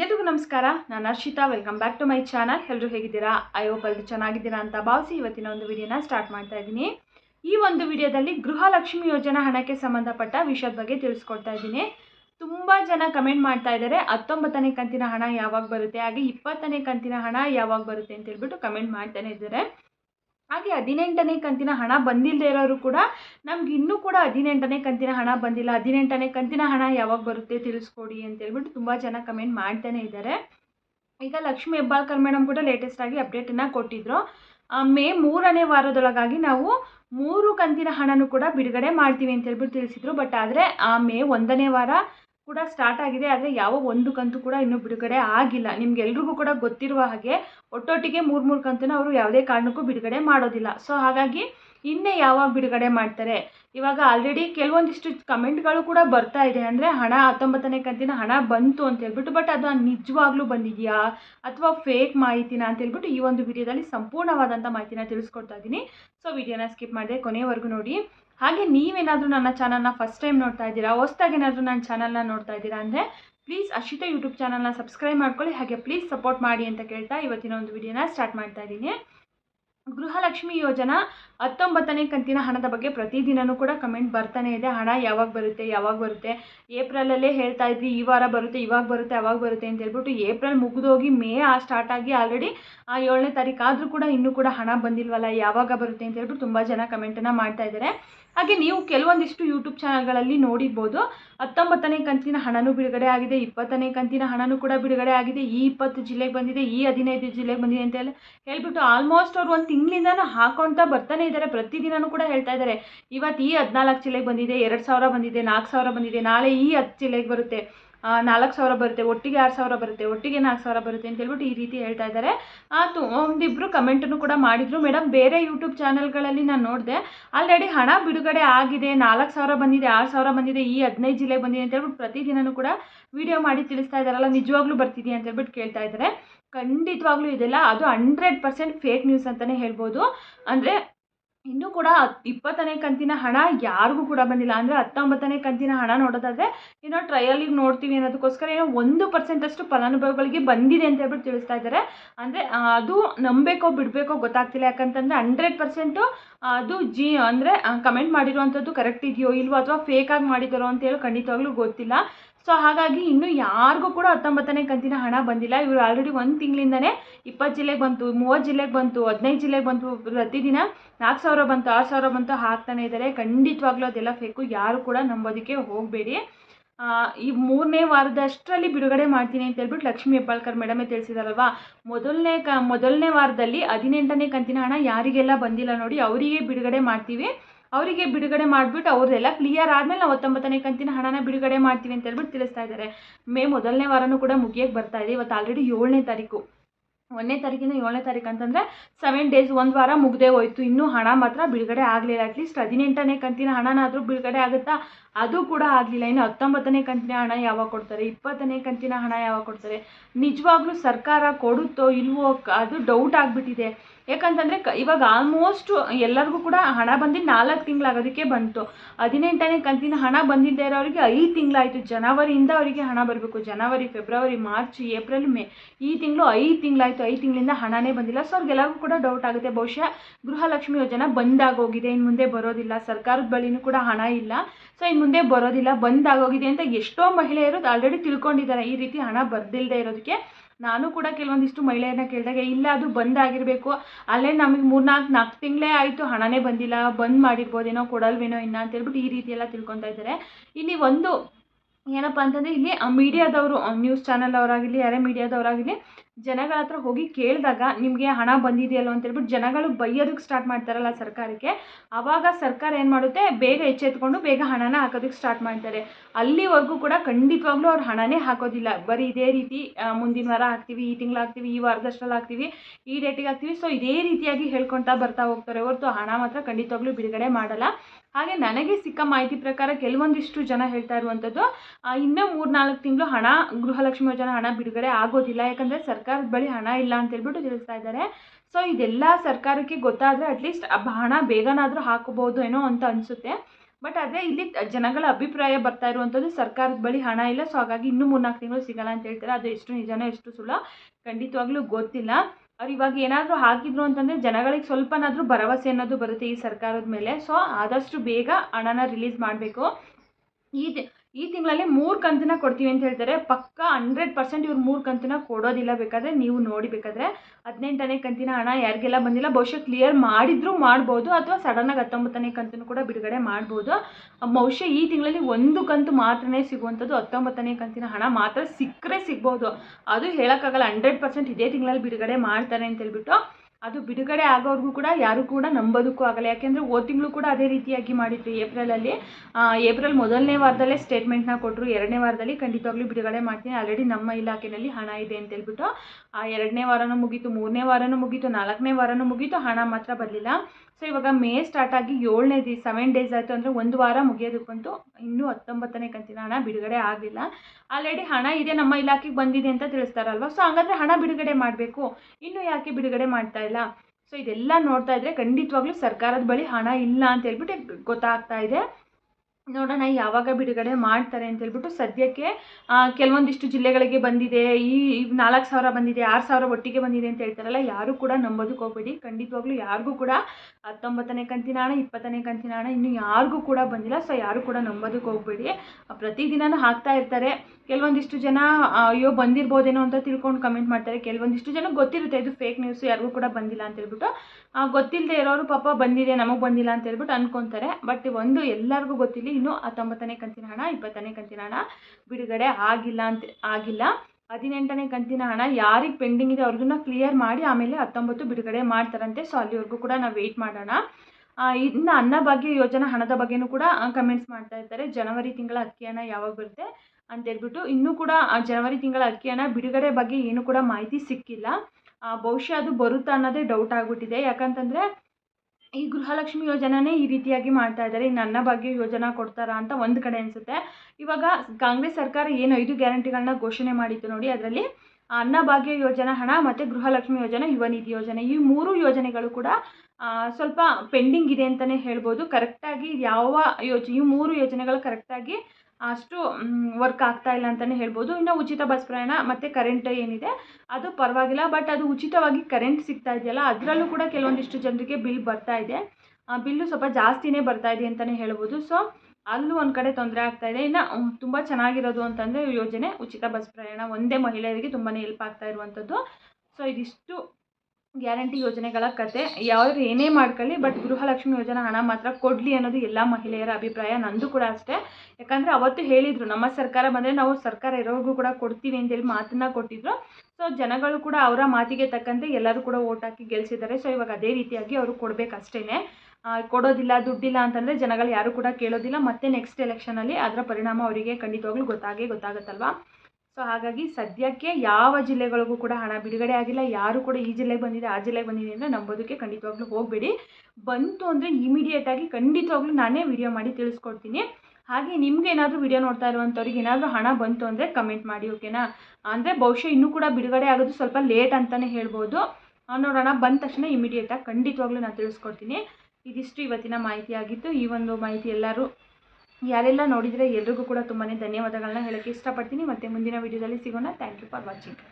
ಎಲ್ರಿಗೂ ನಮಸ್ಕಾರ. ನಾನು Arshitha welcome back to my channel ಎಲ್ಲರೂ ಹೇಗಿದ್ದೀರಾ? ಐ ಹೋಪ್ ಚೆನ್ನಾಗಿದ್ದೀರಾ ಅಂತ ಭಾವಿಸಿ ಇವತ್ತಿನ ಒಂದು ವಿಡಿಯೋನ ಸ್ಟಾರ್ಟ್ ಮಾಡ್ತಾ ಇದ್ದೀನಿ. ಈ ಒಂದು ವಿಡಿಯೋದಲ್ಲಿ ಗೃಹಲಕ್ಷ್ಮಿ ಯೋಜನಾ ಹಣಕ್ಕೆ ಸಂಬಂಧಪಟ್ಟ ವಿಷಯದ ಬಗ್ಗೆ ತಿಳಿಸ್ಕೊಡ್ತಾ ಇದ್ದೀನಿ. ತುಂಬ ಜನ ಕಮೆಂಟ್ ಮಾಡ್ತಾ ಇದ್ದಾರೆ. ಹತ್ತೊಂಬತ್ತನೇ ಕಂತಿನ ಹಣ ಯಾವಾಗ ಬರುತ್ತೆ? ಹಾಗೆ ಇಪ್ಪತ್ತನೇ ಕಂತಿನ ಹಣ ಯಾವಾಗ ಬರುತ್ತೆ ಅಂತ ಹೇಳ್ಬಿಟ್ಟು ಕಮೆಂಟ್ ಮಾಡ್ತಾನೆ ಇದ್ದಾರೆ. ಹಾಗೆ ಹದಿನೆಂಟನೇ ಕಂತಿನ ಹಣ ಬಂದಿಲ್ಲದೆ ಇರೋರು ಕೂಡ ನಮ್ಗೆ ಇನ್ನೂ ಕೂಡ ಹದಿನೆಂಟನೇ ಕಂತಿನ ಹಣ ಬಂದಿಲ್ಲ. ಹದಿನೆಂಟನೇ ಕಂತಿನ ಹಣ ಯಾವಾಗ ಬರುತ್ತೆ ತಿಳಿಸ್ಕೊಡಿ ಅಂತ ಹೇಳ್ಬಿಟ್ಟು ತುಂಬ ಜನ ಕಮೆಂಟ್ ಮಾಡ್ತಾನೆ ಇದ್ದಾರೆ. ಈಗ ಲಕ್ಷ್ಮಿ ಹೆಬ್ಬಾಳ್ಕರ್ ಮೇಡಮ್ ಕೂಡ ಲೇಟೆಸ್ಟ್ ಆಗಿ ಅಪ್ಡೇಟನ್ನು ಕೊಟ್ಟಿದ್ರು. ಆ, ಮೇ ಮೂರನೇ ವಾರದೊಳಗಾಗಿ ನಾವು ಮೂರು ಕಂತಿನ ಹಣನೂ ಕೂಡ ಬಿಡುಗಡೆ ಮಾಡ್ತೀವಿ ಅಂತ ಹೇಳ್ಬಿಟ್ಟು ತಿಳಿಸಿದ್ರು. ಬಟ್ ಆದರೆ ಆ ಮೇ ಒಂದನೇ ವಾರ ಕೂಡ ಸ್ಟಾರ್ಟ್ ಆಗಿದೆ, ಆದರೆ ಯಾವ ಒಂದು ಕಂತು ಕೂಡ ಇನ್ನೂ ಬಿಡುಗಡೆ ಆಗಿಲ್ಲ. ನಿಮ್ಗೆಲ್ರಿಗೂ ಕೂಡ ಗೊತ್ತಿರುವ ಹಾಗೆ ಒಟ್ಟೊಟ್ಟಿಗೆ ಮೂರು ಮೂರು ಕಂತನ್ನ ಅವರು ಯಾವುದೇ ಕಾರಣಕ್ಕೂ ಬಿಡುಗಡೆ ಮಾಡೋದಿಲ್ಲ. ಸೊ ಹಾಗಾಗಿ ಇನ್ನೇ ಯಾವಾಗ ಬಿಡುಗಡೆ ಮಾಡ್ತಾರೆ? ಇವಾಗ ಆಲ್ರೆಡಿ ಕೆಲವೊಂದಿಷ್ಟು ಕಮೆಂಟ್ಗಳು ಕೂಡ ಬರ್ತಾ ಇದೆ. ಅಂದರೆ ಹಣ, ಹತ್ತೊಂಬತ್ತನೇ ಕಂತಿನ ಹಣ ಬಂತು ಅಂತ ಹೇಳ್ಬಿಟ್ಟು ಬಟ್ ಅದು ನಿಜವಾಗ್ಲೂ ಬಂದಿದೆಯಾ? ಅಥವಾ ಫೇಕ್ ಮಾಹಿತಿನ ಅಂತ ಹೇಳ್ಬಿಟ್ಟು ಈ ಒಂದು ವಿಡಿಯೋದಲ್ಲಿ ಸಂಪೂರ್ಣವಾದಂಥ ಮಾಹಿತಿನ ತಿಳಿಸ್ಕೊಡ್ತಾ ಇದ್ದೀನಿ. ಸೊ ವಿಡಿಯೋನ ಸ್ಕಿಪ್ ಮಾಡಿದೆ ಕೊನೆವರೆಗೂ ನೋಡಿ. ಹಾಗೆ ನೀವೇನಾದರೂ ನನ್ನ ಚಾನಲ್ನ ಫಸ್ಟ್ ಟೈಮ್ ನೋಡ್ತಾ ಇದ್ದೀರಾ, ಹೊಸ್ದಾಗಿ ಏನಾದರೂ ನನ್ನ ಚಾನಲ್ನ ನೋಡ್ತಾ ಇದ್ದೀರಾ ಅಂದರೆ ಪ್ಲೀಸ್ ಅಶಿತಾ ಯೂಟ್ಯೂಬ್ ಚಾನಲ್ನ ಸಬ್ಸ್ಕ್ರೈಬ್ ಮಾಡ್ಕೊಳ್ಳಿ, ಹಾಗೆ ಪ್ಲೀಸ್ ಸಪೋರ್ಟ್ ಮಾಡಿ ಅಂತ ಕೇಳ್ತಾ ಇವತ್ತಿನ ಒಂದು ವಿಡಿಯೋನ ಸ್ಟಾರ್ಟ್ ಮಾಡ್ತಾ ಇದ್ದೀನಿ. ಗೃಹಲಕ್ಷ್ಮಿ ಯೋಜನಾ ಹತ್ತೊಂಬತ್ತನೇ ಕಂತಿನ ಹಣದ ಬಗ್ಗೆ ಪ್ರತಿದಿನವೂ ಕೂಡ ಕಮೆಂಟ್ ಬರ್ತಾನೆ ಇದೆ. ಹಣ ಯಾವಾಗ ಬರುತ್ತೆ ಯಾವಾಗ ಬರುತ್ತೆ? ಏಪ್ರಿಲಲ್ಲೇ ಹೇಳ್ತಾ ಇದ್ವಿ, ಈ ವಾರ ಬರುತ್ತೆ, ಇವಾಗ ಬರುತ್ತೆ, ಅವಾಗ ಬರುತ್ತೆ ಅಂತ ಹೇಳ್ಬಿಟ್ಟು ಏಪ್ರಿಲ್ ಮುಗಿದೋಗಿ ಮೇ ಆ ಸ್ಟಾರ್ಟ್ ಆಗಿ ಆಲ್ರೆಡಿ ಆ ಏಳನೇ ತಾರೀಕು ಆದರೂ ಕೂಡ ಇನ್ನೂ ಕೂಡ ಹಣ ಬಂದಿಲ್ವಲ್ಲ, ಯಾವಾಗ ಬರುತ್ತೆ ಅಂತ ಹೇಳ್ಬಿಟ್ಟು ತುಂಬ ಜನ ಕಮೆಂಟನ್ನು ಮಾಡ್ತಾ ಇದ್ದಾರೆ. ಹಾಗೆ ನೀವು ಕೆಲವೊಂದಿಷ್ಟು ಯೂಟ್ಯೂಬ್ ಚಾನಲ್ಗಳಲ್ಲಿ ನೋಡಿರ್ಬೋದು, ಹತ್ತೊಂಬತ್ತನೇ ಕಂತಿನ ಹಣನೂ ಬಿಡುಗಡೆ ಆಗಿದೆ, ಇಪ್ಪತ್ತನೇ ಕಂತಿನ ಹಣನೂ ಕೂಡ ಬಿಡುಗಡೆ ಆಗಿದೆ, ಈ ಇಪ್ಪತ್ತು ಜಿಲ್ಲೆಗೆ ಬಂದಿದೆ, ಈ ಹದಿನೈದು ಜಿಲ್ಲೆಗೆ ಬಂದಿದೆ ಅಂತ ಹೇಳಿ, ಹೇಳ್ಬಿಟ್ಟು ಆಲ್ಮೋಸ್ಟ್ ಅವ್ರು ಒಂದು ತಿಂಗಳಿಂದನೂ ಹಾಕೊಳ್ತಾ ಬರ್ತಾನೆ ಇದ್ದಾರೆ ಪ್ರತಿದಿನನೂ ಕೂಡ ಹೇಳ್ತಾ ಇದ್ದಾರೆ ಇವತ್ತು ಈ ಹದಿನಾಲ್ಕು ಜಿಲ್ಲೆಗೆ ಬಂದಿದೆ, ಎರಡು ಸಾವಿರ ಬಂದಿದೆ, ನಾಲ್ಕು ಸಾವಿರ ಬಂದಿದೆ, ನಾಳೆ ಈ ಹತ್ತು ಚಿಲ್ಲೆಗೆ ಬರುತ್ತೆ ನಾಲ್ಕು ಸಾವಿರ ಬರುತ್ತೆ, ಒಟ್ಟಿಗೆ ಆರು ಸಾವಿರ ಬರುತ್ತೆ, ಒಟ್ಟಿಗೆ ನಾಲ್ಕು ಸಾವಿರ ಬರುತ್ತೆ ಅಂತ ಹೇಳ್ಬಿಟ್ಟು ಈ ರೀತಿ ಹೇಳ್ತಾ ಇದ್ದಾರೆ ಒಂದಿಬ್ಬರು ಕಮೆಂಟನ್ನು ಕೂಡ ಮಾಡಿದರು. ಮೇಡಮ್ ಬೇರೆ ಯೂಟ್ಯೂಬ್ ಚಾನಲ್ಗಳಲ್ಲಿ ನಾನು ನೋಡಿದೆ. ಆಲ್ರೆಡಿ ಹಣ ಬಿಡುಗಡೆ ಆಗಿದೆ, ನಾಲ್ಕು ಸಾವಿರ ಬಂದಿದೆ, ಆರು ಸಾವಿರ ಬಂದಿದೆ, ಈ ಹದಿನೈದು ಜಿಲ್ಲೆಗೆ ಬಂದಿದೆ ಅಂತ ಹೇಳ್ಬಿಟ್ಟು ಪ್ರತಿದಿನನೂ ಕೂಡ ವಿಡಿಯೋ ಮಾಡಿ ತಿಳಿಸ್ತಾ ಇದ್ದಾರಲ್ಲ ನಿಜವಾಗ್ಲೂ ಬರ್ತಿದೆಯಾ ಅಂತ ಹೇಳ್ಬಿಟ್ಟು ಕೇಳ್ತಾ ಇದ್ದಾರೆ ಖಂಡಿತವಾಗ್ಲೂ ಇದೆಲ್ಲ ಅದು ಹಂಡ್ರೆಡ್ ಪರ್ಸೆಂಟ್ ಫೇಕ್ ನ್ಯೂಸ್ ಅಂತಲೇ ಹೇಳ್ಬೋದು. ಅಂದರೆ ಇನ್ನೂ ಕೂಡ ಇಪ್ಪತ್ತನೇ ಕಂತಿನ ಹಣ ಯಾರಿಗೂ ಕೂಡ ಬಂದಿಲ್ಲ. ಅಂದರೆ ಹತ್ತೊಂಬತ್ತನೇ ಕಂತಿನ ಹಣ ನೋಡೋದಾದರೆ, ಏನೋ ಟ್ರಯಲಿಗೆ ನೋಡ್ತೀವಿ ಅನ್ನೋದಕ್ಕೋಸ್ಕರ ಏನೋ ಒಂದು ಪರ್ಸೆಂಟಷ್ಟು ಫಲಾನುಭವಿಗಳಿಗೆ ಬಂದಿದೆ ಅಂತ ಹೇಳ್ಬಿಟ್ಟು ತಿಳಿಸ್ತಾ ಇದ್ದಾರೆ. ಅಂದರೆ ಅದು ನಂಬೇಕೋ ಬಿಡಬೇಕೋ ಗೊತ್ತಾಗ್ತಿಲ್ಲ. ಯಾಕಂತಂದರೆ ಹಂಡ್ರೆಡ್ ಪರ್ಸೆಂಟು ಅದು ಜಿ, ಅಂದರೆ ಕಮೆಂಟ್ ಮಾಡಿರುವಂಥದ್ದು ಕರೆಕ್ಟ್ ಇದೆಯೋ ಇಲ್ವೋ ಅಥವಾ ಫೇಕಾಗಿ ಮಾಡಿದಾರೋ ಅಂತೇಳಿ ಖಂಡಿತವಾಗ್ಲೂ ಗೊತ್ತಿಲ್ಲ. ಸೊ ಹಾಗಾಗಿ ಇನ್ನೂ ಯಾರಿಗೂ ಕೂಡ ಹತ್ತೊಂಬತ್ತನೇ ಕಂತಿನ ಹಣ ಬಂದಿಲ್ಲ. ಇವರು ಆಲ್ರೆಡಿ ಒಂದು ತಿಂಗಳಿಂದನೇ ಇಪ್ಪತ್ತು ಜಿಲ್ಲೆಗೆ ಬಂತು, ಮೂವತ್ತು ಜಿಲ್ಲೆಗೆ ಬಂತು, ಹದಿನೈದು ಜಿಲ್ಲೆಗೆ ಬಂತು, ಪ್ರತಿದಿನ ನಾಲ್ಕು ಸಾವಿರ ಬಂತು, ಆರು ಸಾವಿರ ಬಂತು ಹಾಕ್ತಾನೆ ಇದ್ದಾರೆ ಖಂಡಿತವಾಗ್ಲೂ ಅದೆಲ್ಲ ಫೇಕು ಯಾರು ಕೂಡ ನಂಬೋದಕ್ಕೆ ಹೋಗಬೇಡಿ. ಈ ಮೂರನೇ ವಾರದಷ್ಟರಲ್ಲಿ ಬಿಡುಗಡೆ ಮಾಡ್ತೀನಿ ಅಂತ ಹೇಳ್ಬಿಟ್ಟು ಲಕ್ಷ್ಮೀ ಹೆಬ್ಬಾಳ್ಕರ್ ಮೇಡಮೇ ತಿಳಿಸಿದಾರಲ್ವಾ? ಮೊದಲನೇ ಕ, ಮೊದಲನೇ ವಾರದಲ್ಲಿ ಹದಿನೆಂಟನೇ ಕಂತಿನ ಹಣ ಯಾರಿಗೆಲ್ಲ ಬಂದಿಲ್ಲ ನೋಡಿ, ಅವರಿಗೆ ಬಿಡುಗಡೆ ಮಾಡ್ತೀವಿ. ಅವರಿಗೆ ಬಿಡುಗಡೆ ಮಾಡಿಬಿಟ್ಟು ಅವರೆಲ್ಲ ಕ್ಲಿಯರ್ ಆದಮೇಲೆ ನಾವು ಹತ್ತೊಂಬತ್ತನೇ ಕಂತಿನ ಹಣನ ಬಿಡುಗಡೆ ಮಾಡ್ತೀವಿ ಅಂತ ಹೇಳ್ಬಿಟ್ಟು ತಿಳಿಸ್ತಾ ಇದ್ದಾರೆ ಮೇ ಮೊದಲನೇ ವಾರನೂ ಕೂಡ ಮುಗಿಯೋಕ್ಕೆ ಬರ್ತಾ ಇದೆ. ಇವತ್ತು ಆಲ್ರೆಡಿ ಏಳನೇ ತಾರೀಕು. ಒಂದನೇ ತಾರೀಕಿಂದ ಏಳನೇ ತಾರೀಕು ಅಂತಂದರೆ ಸೆವೆನ್ ಡೇಸ್ ಒಂದು ವಾರ ಮುಗ್ದೇ ಹೋಯ್ತು. ಇನ್ನೂ ಹಣ ಮಾತ್ರ ಬಿಡುಗಡೆ ಆಗಲಿಲ್ಲ. ಅಟ್ಲೀಸ್ಟ್ ಹದಿನೆಂಟನೇ ಕಂತಿನ ಹಣನಾದರೂ ಬಿಡುಗಡೆ ಆಗುತ್ತಾ? ಅದು ಕೂಡ ಆಗಲಿಲ್ಲ. ಇನ್ನು ಹತ್ತೊಂಬತ್ತನೇ ಕಂತಿನ ಹಣ ಯಾವಾಗ ಕೊಡ್ತಾರೆ? ಇಪ್ಪತ್ತನೇ ಕಂತಿನ ಹಣ ಯಾವಾಗ ಕೊಡ್ತಾರೆ? ನಿಜವಾಗ್ಲೂ ಸರ್ಕಾರ ಕೊಡುತ್ತೋ ಇಲ್ವೋ ಅದು ಡೌಟ್ ಆಗಿಬಿಟ್ಟಿದೆ. ಯಾಕಂತಂದರೆ ಕ, ಇವಾಗ ಆಲ್ಮೋಸ್ಟು ಎಲ್ಲರಿಗೂ ಕೂಡ ಹಣ ಬಂದಿದ್ದು ನಾಲ್ಕು ತಿಂಗಳಾಗೋದಕ್ಕೆ ಬಂತು. ಹದಿನೆಂಟನೇ ಕಂತಿನ ಹಣ ಬಂದಿದ್ದೇ ಇರೋರಿಗೆ ಐದು ತಿಂಗಳಾಯಿತು. ಜನವರಿಯಿಂದ ಅವರಿಗೆ ಹಣ ಬರಬೇಕು. ಜನವರಿ, ಫೆಬ್ರವರಿ, ಮಾರ್ಚ್, ಏಪ್ರಿಲ್, ಮೇ, ಈ ತಿಂಗಳು ಐದು ತಿಂಗಳಾಯಿತು. ಐದು ತಿಂಗಳಿಂದ ಹಣನೇ ಬಂದಿಲ್ಲ. ಸೊ ಅವ್ರಿಗೆಲ್ಲರಿಗೂ ಕೂಡ ಡೌಟ್ ಆಗುತ್ತೆ. ಬಹುಶಃ ಗೃಹಲಕ್ಷ್ಮಿ ಯೋಜನೆ ಬಂದಾಗೋಗಿದೆ ಇನ್ನು ಮುಂದೆ ಬರೋದಿಲ್ಲ. ಸರ್ಕಾರದ ಬಳಿನೂ ಕೂಡ ಹಣ ಇಲ್ಲ. ಸೊ ಇನ್ನು ಮುಂದೆ ಬರೋದಿಲ್ಲ, ಬಂದಾಗೋಗಿದೆ ಅಂತ ಎಷ್ಟೋ ಮಹಿಳೆಯರು ಆಲ್ರೆಡಿ ತಿಳ್ಕೊಂಡಿದ್ದಾರೆ. ಈ ರೀತಿ ಹಣ ಬರ್ದಿಲ್ಲದೆ ಇರೋದಕ್ಕೆ ನಾನು ಕೂಡ ಕೆಲವೊಂದಿಷ್ಟು ಮಹಿಳೆಯರನ್ನ ಕೇಳಿದಾಗ, ಇಲ್ಲ ಅದು ಬಂದಾಗಿರಬೇಕು. ಅಲ್ಲೇ ನಮಗೆ ಮೂರ್ನಾಲ್ಕು, ನಾಲ್ಕು ತಿಂಗಳೇ ಆಯಿತು ಹಣನೇ ಬಂದಿಲ್ಲ, ಬಂದ್ ಮಾಡಿರ್ಬೋದೇನೋ, ಕೊಡಲ್ವೇನೋ, ಇನ್ನ ಅಂತ ಹೇಳ್ಬಿಟ್ಟು ಈ ರೀತಿ ಎಲ್ಲ ತಿಳ್ಕೊತಾ ಇದ್ದಾರೆ. ಇಲ್ಲಿ ಒಂದು ಏನಪ್ಪ ಅಂತಂದರೆ, ಇಲ್ಲಿ ಮೀಡಿಯಾದವರು ನ್ಯೂಸ್ ಚಾನಲ್ ಅವರಾಗಿರಲಿ ಯಾರೇ ಮೀಡಿಯಾದವರಾಗಿರಲಿ ಜನಗಳ ಹತ್ರ ಹೋಗಿ ಕೇಳಿದಾಗ, ನಿಮಗೆ ಹಣ ಬಂದಿದೆಯಲ್ಲೋ? ಅಂತ ಹೇಳ್ಬಿಟ್ಟು ಜನಗಳು ಬೈಯೋದಕ್ಕೆ ಸ್ಟಾರ್ಟ್ ಮಾಡ್ತಾರಲ್ಲ ಸರ್ಕಾರಕ್ಕೆ. ಆವಾಗ ಸರ್ಕಾರ ಏನು ಮಾಡುತ್ತೆ? ಬೇಗ ಎಚ್ಚೆತ್ಕೊಂಡು ಬೇಗ ಹಣನ ಹಾಕೋದಕ್ಕೆ ಸ್ಟಾರ್ಟ್ ಮಾಡ್ತಾರೆ. ಅಲ್ಲಿವರೆಗೂ ಕೂಡ ಖಂಡಿತವಾಗ್ಲೂ ಅವ್ರು ಹಣನೇ ಹಾಕೋದಿಲ್ಲ. ಬರೀ ಇದೇ ರೀತಿ ಮುಂದಿನ ವಾರ ಹಾಕ್ತೀವಿ, ಈ ತಿಂಗಳು ಹಾಕ್ತೀವಿ, ಈ ವಾರದಷ್ಟರಲ್ಲಿ ಹಾಕ್ತೀವಿ, ಈ ಡೇಟಿಗೆ ಹಾಕ್ತೀವಿ. ಸೊ ಇದೇ ರೀತಿಯಾಗಿ ಹೇಳ್ಕೊಳ್ತಾ ಬರ್ತಾ ಹೋಗ್ತಾರೆ ಹೊರತು ಹಣ ಮಾತ್ರ ಖಂಡಿತವಾಗ್ಲೂ ಬಿಡುಗಡೆ ಮಾಡಲ್ಲ. ಹಾಗೆ ನನಗೆ ಸಿಕ್ಕ ಮಾಹಿತಿ ಪ್ರಕಾರ ಕೆಲವೊಂದಿಷ್ಟು ಜನ ಹೇಳ್ತಾ ಇರುವಂಥದ್ದು ಇನ್ನೂ ಮೂರು ನಾಲ್ಕು ತಿಂಗಳು ಹಣ, ಗೃಹಲಕ್ಷ್ಮಿ ಯೋಜನೆ ಹಣ ಬಿಡುಗಡೆ ಆಗೋದಿಲ್ಲ. ಯಾಕಂದರೆ ಸರ್ಕಾರದ ಬಳಿ ಹಣ ಇಲ್ಲ ಅಂತ ಹೇಳ್ಬಿಟ್ಟು ತಿಳಿಸ್ತಾ ಇದ್ದಾರೆ. ಸೊ ಇದೆಲ್ಲ ಸರ್ಕಾರಕ್ಕೆ ಗೊತ್ತಾದರೆ ಅಟ್ಲೀಸ್ಟ್ ಹಣ ಬೇಗನಾದರೂ ಹಾಕಬಹುದು ಏನೋ ಅಂತ ಅನಿಸುತ್ತೆ. ಬಟ್ ಅದೇ ಇಲ್ಲಿ ಜನಗಳ ಅಭಿಪ್ರಾಯ ಬರ್ತಾ ಇರುವಂಥದ್ದು ಸರ್ಕಾರದ ಬಳಿ ಹಣ ಇಲ್ಲ ಸೊ ಹಾಗಾಗಿ ಇನ್ನೂ ಮೂರ್ನಾಲ್ಕು ತಿಂಗಳು ಸಿಗಲ್ಲ ಅಂತ ಹೇಳ್ತಾರೆ. ಅದು ಎಷ್ಟು ನಿಜನೋ ಎಷ್ಟು ಸುಳ್ಳ ಖಂಡಿತವಾಗ್ಲೂ ಗೊತ್ತಿಲ್ಲ. ಅವ್ರು ಇವಾಗ ಏನಾದರೂ ಹಾಕಿದ್ರು ಅಂತಂದರೆ ಜನಗಳಿಗೆ ಸ್ವಲ್ಪನಾದರೂ ಭರವಸೆ ಅನ್ನೋದು ಬರುತ್ತೆ ಈ ಸರ್ಕಾರದ ಮೇಲೆ. ಸೊ ಆದಷ್ಟು ಬೇಗ ಹಣನ ರಿಲೀಸ್ ಮಾಡಬೇಕು. ಈ ಈ ತಿಂಗಳಲ್ಲಿ ಮೂರು ಕಂತನ್ನ ಕೊಡ್ತೀವಿ ಅಂತ ಹೇಳ್ತಾರೆ. ಪಕ್ಕ ಹಂಡ್ರೆಡ್ ಪರ್ಸೆಂಟ್ ಇವ್ರು ಮೂರು ಕಂತನ್ನ ಕೊಡೋದಿಲ್ಲ ಬೇಕಾದ್ರೆ ನೀವು ನೋಡಿ ಬೇಕಾದ್ರೆ ಹದಿನೆಂಟನೇ ಕಂತಿನ ಹಣ ಯಾರಿಗೆಲ್ಲ ಬಂದಿಲ್ಲ, ಬಹುಶಃ ಕ್ಲಿಯರ್ ಮಾಡಿದರೂ ಮಾಡ್ಬೋದು ಅಥವಾ ಸಡನ್ನಾಗಿ ಹತ್ತೊಂಬತ್ತನೇ ಕಂತನ್ನು ಕೂಡ ಬಿಡುಗಡೆ ಮಾಡ್ಬೋದು. ಬಹುಶಃ ಈ ತಿಂಗಳಲ್ಲಿ ಒಂದು ಕಂತು ಮಾತ್ರನೇ ಸಿಗುವಂಥದ್ದು ಹತ್ತೊಂಬತ್ತನೇ ಕಂತಿನ ಹಣ ಮಾತ್ರ ಸಿಕ್ಕರೆ ಸಿಗ್ಬೋದು. ಅದು ಹೇಳೋಕ್ಕಾಗಲ್ಲ ಹಂಡ್ರೆಡ್ ಪರ್ಸೆಂಟ್ ಇದೇ ತಿಂಗಳಲ್ಲಿ ಬಿಡುಗಡೆ ಮಾಡ್ತಾರೆ ಅಂತ ಹೇಳ್ಬಿಟ್ಟು ಅದು ಬಿಡುಗಡೆ ಆಗೋವರೆಗೂ ಕೂಡ ಯಾರು ಕೂಡ ನಂಬೋದಕ್ಕೂ ಆಗಲ್ಲ. ಯಾಕೆಂದರೆ ಹೋದ ತಿಂಗಳು ಕೂಡ ಅದೇ ರೀತಿಯಾಗಿ ಮಾಡಿದ್ರು ಏಪ್ರಿಲಲ್ಲಿ ಏಪ್ರಿಲ್ ಮೊದಲನೇ ವಾರದಲ್ಲೇ ಸ್ಟೇಟ್ಮೆಂಟ್ನ ಕೊಟ್ಟರು ಎರಡನೇ ವಾರದಲ್ಲಿ ಖಂಡಿತವಾಗ್ಲೂ ಬಿಡುಗಡೆ ಮಾಡ್ತೀನಿ. ಆಲ್ರೆಡಿ ನಮ್ಮ ಇಲಾಖೆಯಲ್ಲಿ ಹಣ ಇದೆ ಅಂತ ಹೇಳ್ಬಿಟ್ಟು ಆ, ಎರಡನೇ ವಾರನೂ ಮುಗೀತು, ಮೂರನೇ ವಾರನೂ ಮುಗೀತು, ನಾಲ್ಕನೇ ವಾರನೂ ಮುಗೀತು, ಹಣ ಮಾತ್ರ ಬರಲಿಲ್ಲ. ಸೊ ಇವಾಗ ಮೇ ಸ್ಟಾರ್ಟ್ ಆಗಿ ಏಳನೇ ದಿ ಸೆವೆನ್ ಡೇಸ್ ಆಯಿತು ಅಂದರೆ ಒಂದು ವಾರ ಮುಗಿಯೋದಕ್ಕಂತೂ ಇನ್ನೂ ಹತ್ತೊಂಬತ್ತನೇ ಕಂತಿನ ಹಣ ಬಿಡುಗಡೆ ಆಗಲಿಲ್ಲ. ಆಲ್ರೆಡಿ ಹಣ ಇದೆ, ನಮ್ಮ ಇಲಾಖೆಗೆ ಬಂದಿದೆ ಅಂತ ತಿಳಿಸ್ತಾರಲ್ವ? ಸೊ ಹಾಗಾದರೆ ಹಣ ಬಿಡುಗಡೆ ಮಾಡಬೇಕು. ಇನ್ನೂ ಯಾಕೆ ಬಿಡುಗಡೆ ಮಾಡ್ತಾ ಇಲ್ಲ? ಸೊ ಇದೆಲ್ಲ ನೋಡ್ತಾ ಇದ್ರೆ ಖಂಡಿತವಾಗ್ಲೂ ಸರ್ಕಾರದ ಬಳಿ ಹಣ ಇಲ್ಲ ಅಂತ ಹೇಳ್ಬಿಟ್ಟು ಗೊತ್ತಾಗ್ತಾ ಇದೆ. ನೋಡೋಣ ಯಾವಾಗ ಬಿಡುಗಡೆ ಮಾಡ್ತಾರೆ ಅಂತ ಹೇಳ್ಬಿಟ್ಟು ಸದ್ಯಕ್ಕೆ ಕೆಲವೊಂದಿಷ್ಟು ಜಿಲ್ಲೆಗಳಿಗೆ ಬಂದಿದೆ. ಈ ನಾಲ್ಕು ಸಾವಿರ ಬಂದಿದೆ, ಆರು ಸಾವಿರ ಒಟ್ಟಿಗೆ ಬಂದಿದೆ ಅಂತ ಹೇಳ್ತಾರಲ್ಲ, ಯಾರು ಕೂಡ ನಂಬೋದಕ್ಕೆ ಹೋಗ್ಬೇಡಿ. ಖಂಡಿತವಾಗ್ಲೂ ಯಾರಿಗೂ ಕೂಡ ಹತ್ತೊಂಬತ್ತನೇ ಕಂತಿನ ಹಣ, ಇಪ್ಪತ್ತನೇ ಕಂತಿನ ಹಣ ಇನ್ನು ಯಾರಿಗೂ ಕೂಡ ಬಂದಿಲ್ಲ. ಸೊ ಯಾರು ಕೂಡ ನಂಬೋದಕ್ಕೆ ಹೋಗ್ಬೇಡಿ. ಪ್ರತಿದಿನ ಹಾಕ್ತಾ ಇರ್ತಾರೆ. ಕೆಲವೊಂದಿಷ್ಟು ಜನ ಅಯ್ಯೋ ಬಂದಿರ್ಬೋದೇನೋ ಅಂತ ತಿಳ್ಕೊಂಡು ಕಮೆಂಟ್ ಮಾಡ್ತಾರೆ. ಕೆಲವೊಂದಿಷ್ಟು ಜನ ಗೊತ್ತಿರುತ್ತೆ ಇದು ಫೇಕ್ ನ್ಯೂಸ್ ಯಾರಿಗೂ ಕೂಡ ಬಂದಿಲ್ಲ ಅಂತ ಹೇಳ್ಬಿಟ್ಟು. ಗೊತ್ತಿಲ್ಲದೆ ಇರೋರು ಪಾಪ ಬಂದಿದೆ, ನಮಗೆ ಬಂದಿಲ್ಲ ಅಂತ ಹೇಳ್ಬಿಟ್ಟು ಅನ್ಕೊತಾರೆ. ಬಟ್ ಒಂದು ಎಲ್ಲರಿಗೂ ಗೊತ್ತಿಲ್ಲ ಇನ್ನು ಹತ್ತೊಂಬತ್ತನೇ ಕಂತಿನ ಹಣ, ಇಪ್ಪತ್ತನೇ ಕಂತಿನ ಹಣ ಬಿಡುಗಡೆ ಆಗಿಲ್ಲ ಅಂತ, ಆಗಿಲ್ಲ. ಹದಿನೆಂಟನೇ ಕಂತಿನ ಹಣ ಯಾರಿಗೆ ಪೆಂಡಿಂಗ್ ಇದೆ ಅವ್ರಿಗೂ ಕ್ಲಿಯರ್ ಮಾಡಿ ಆಮೇಲೆ ಹತ್ತೊಂಬತ್ತು ಬಿಡುಗಡೆ ಮಾಡ್ತಾರಂತೆ. ಸೊ ಅಲ್ಲಿವರೆಗೂ ಕೂಡ ನಾವು ವೆಯ್ಟ್ ಮಾಡೋಣ. ಇನ್ನು ಇನ್ನು ಅನ್ನಭಾಗ್ಯ ಯೋಜನಾ ಹಣದ ಬಗ್ಗೆನೂ ಕೂಡ ಕಮೆಂಟ್ಸ್ ಮಾಡ್ತಾ ಇರ್ತಾರೆ. ಜನವರಿ ತಿಂಗಳ ಅಕ್ಕಿ ಹಣ ಯಾವಾಗ ಬರುತ್ತೆ? ಅಂತ ಹೇಳ್ಬಿಟ್ಟು ಇನ್ನೂ ಕೂಡ ಜನವರಿ ತಿಂಗಳ ಹಣ ಬಿಡುಗಡೆ ಬಗ್ಗೆ ಏನೂ ಕೂಡ ಮಾಹಿತಿ ಸಿಕ್ಕಿಲ್ಲ. ಬಹುಶಃ ಅದು ಬರುತ್ತಾ ಅನ್ನೋದೇ ಡೌಟ್ ಆಗಿಬಿಟ್ಟಿದೆ. ಯಾಕಂತಂದರೆ, ಈ ಗೃಹಲಕ್ಷ್ಮಿ ಯೋಜನೆನೇ ಈ ರೀತಿಯಾಗಿ ಮಾಡ್ತಾ ಇದ್ದಾರೆ. ನನ್ನ ಬಗ್ಗೆ ಯೋಜನಾ ಕೊಡ್ತಾರಾ ಅಂತ ಒಂದು ಕಡೆ ಅನಿಸುತ್ತೆ. ಇವಾಗ ಕಾಂಗ್ರೆಸ್ ಸರ್ಕಾರ ಏನು ಐದು ಗ್ಯಾರಂಟಿಗಳನ್ನ ಘೋಷಣೆ ಮಾಡಿತ್ತು ನೋಡಿ, ಅದರಲ್ಲಿ ಅನ್ನಭಾಗ್ಯ ಯೋಜನಾ, ಹಣ ಮತ್ತು ಗೃಹಲಕ್ಷ್ಮಿ ಯೋಜನೆ, ಯುವ ನಿಧಿ ಯೋಜನೆ, ಈ ಮೂರು ಯೋಜನೆಗಳು ಕೂಡ ಸ್ವಲ್ಪ ಪೆಂಡಿಂಗ್ ಇದೆ ಅಂತಲೇ ಹೇಳ್ಬೋದು. ಕರೆಕ್ಟಾಗಿ ಯಾವ ಯೋಜ, ಈ ಮೂರು ಯೋಜನೆಗಳು ಕರೆಕ್ಟಾಗಿ ಅಷ್ಟು ವರ್ಕ್ ಆಗ್ತಾ ಇಲ್ಲ ಅಂತಲೇ ಹೇಳ್ಬೋದು. ಇನ್ನು ಉಚಿತ ಬಸ್ ಪ್ರಯಾಣ ಮತ್ತು ಕರೆಂಟ್ ಏನಿದೆ, ಅದು ಪರವಾಗಿಲ್ಲ ಬಟ್ ಅದು ಉಚಿತವಾಗಿ ಕರೆಂಟ್ ಸಿಗ್ತಾ ಇದೆಯಲ್ಲ, ಅದರಲ್ಲೂ ಕೂಡ ಕೆಲವೊಂದಿಷ್ಟು ಜನರಿಗೆ ಬಿಲ್ ಬರ್ತಾ ಇದೆ. ಬಿಲ್ಲು ಸ್ವಲ್ಪ ಜಾಸ್ತಿನೇ ಬರ್ತಾ ಇದೆ ಅಂತಲೇ ಹೇಳ್ಬೋದು. ಸೊ ಅಲ್ಲೂ ಒಂದು ಕಡೆ ತೊಂದರೆ ಆಗ್ತಾ ಇದೆ. ಇನ್ನು ತುಂಬ ಚೆನ್ನಾಗಿರೋದು ಅಂತಂದರೆ ಯೋಜನೆ, ಉಚಿತ ಬಸ್ ಪ್ರಯಾಣ ಒಂದೇ ಮಹಿಳೆಯರಿಗೆ ತುಂಬಾ ಹೆಲ್ಪ್ ಆಗ್ತಾ ಇರುವಂಥದ್ದು ಸೊ ಇದಿಷ್ಟು. ಗ್ಯಾರಂಟಿ ಯೋಜನೆಗಳ ಕತೆ. ಯಾವ್ದು ಏನೇ ಮಾಡ್ಕೊಳ್ಳಿ, ಬಟ್ ಗೃಹಲಕ್ಷ್ಮಿ ಯೋಜನೆ ಹಣ ಮಾತ್ರ ಕೊಡಲಿ ಅನ್ನೋದು ಎಲ್ಲ ಮಹಿಳೆಯರ ಅಭಿಪ್ರಾಯ, ನಂದು ಕೂಡ ಅಷ್ಟೇ. ಯಾಕಂದರೆ ಅವತ್ತು ಹೇಳಿದರು, ನಮ್ಮ ಸರ್ಕಾರ ಬಂದರೆ ನಾವು ಸರ್ಕಾರ ಇರೋರಿಗೂ ಕೂಡ ಕೊಡ್ತೀವಿ ಅಂತೇಳಿ ಮಾತನ್ನ ಕೊಟ್ಟಿದ್ರು. ಸೊ ಜನಗಳು ಕೂಡ ಅವರ ಮಾತಿಗೆ ತಕ್ಕಂತೆ ಎಲ್ಲರೂ ಕೂಡ ಓಟ್ ಹಾಕಿ ಗೆಲ್ಸಿದ್ದಾರೆ. ಸೊ ಇವಾಗ ಅದೇ ರೀತಿಯಾಗಿ ಅವರು ಕೊಡಬೇಕಷ್ಟೇ ಕೊಡೋದಿಲ್ಲ, ದುಡ್ಡಿಲ್ಲ ಅಂತಂದರೆ ಜನಗಳು ಯಾರು ಕೂಡ ಕೇಳೋದಿಲ್ಲ. ಮತ್ತೆ ನೆಕ್ಸ್ಟ್ ಎಲೆಕ್ಷನಲ್ಲಿ ಅದರ ಪರಿಣಾಮ ಅವರಿಗೆ ಖಂಡಿತವಾಗ್ಲೂ ಗೊತ್ತಾಗೇ ಗೊತ್ತಾಗುತ್ತಲ್ವಾ? ಸೊ ಹಾಗಾಗಿ ಸದ್ಯಕ್ಕೆ ಯಾವ ಜಿಲ್ಲೆಗಳಿಗೂ ಕೂಡ ಹಣ ಬಿಡುಗಡೆ ಆಗಿಲ್ಲ. ಯಾರು ಕೂಡ ಈ ಜಿಲ್ಲೆಗೆ ಬಂದಿದೆ, ಆ ಜಿಲ್ಲೆಗೆ ಬಂದಿದೆ ಅಂದರೆ ನಂಬೋದಕ್ಕೆ ಖಂಡಿತವಾಗ್ಲೂ ಹೋಗಬೇಡಿ. ಬಂತು ಅಂದರೆ ಇಮಿಡಿಯೇಟಾಗಿ ಖಂಡಿತವಾಗ್ಲೂ ನಾನೇ ವಿಡಿಯೋ ಮಾಡಿ ತಿಳಿಸ್ಕೊಡ್ತೀನಿ. ಹಾಗೆ ನಿಮ್ಗೆ ಏನಾದರೂ ವಿಡಿಯೋ ನೋಡ್ತಾ ಇರುವಂಥವ್ರಿಗೆ ಏನಾದರೂ ಹಣ ಬಂತು ಅಂದರೆ ಕಮೆಂಟ್ ಮಾಡಿ ಓಕೆನಾ ಅಂದರೆ ಬಹುಶಃ ಇನ್ನೂ ಕೂಡ ಬಿಡುಗಡೆ ಆಗೋದು ಸ್ವಲ್ಪ ಲೇಟ್ ಅಂತಲೇ ಹೇಳ್ಬೋದು. ನೋಡೋಣ. ಬಂದ ತಕ್ಷಣ ಇಮಿಡಿಯೇಟಾಗಿ ಖಂಡಿತವಾಗ್ಲೂ ನಾನು ತಿಳಿಸ್ಕೊಡ್ತೀನಿ. ಇದಿಷ್ಟು ಇವತ್ತಿನ ಮಾಹಿತಿ ಆಗಿತ್ತು. ಈ ಒಂದು ಮಾಹಿತಿ ಎಲ್ಲರೂ ಯಾರೆಲ್ಲ ನೋಡಿದರೆ ಎಲ್ರಿಗೂ ಕೂಡ ತುಂಬಾ ಧನ್ಯವಾದಗಳನ್ನ ಹೇಳೋಕ್ಕೆ ಇಷ್ಟಪಡ್ತೀನಿ. ಮತ್ತು ಮುಂದಿನ ವೀಡಿಯೋದಲ್ಲಿ ಸಿಗೋಣ. Thank you for watching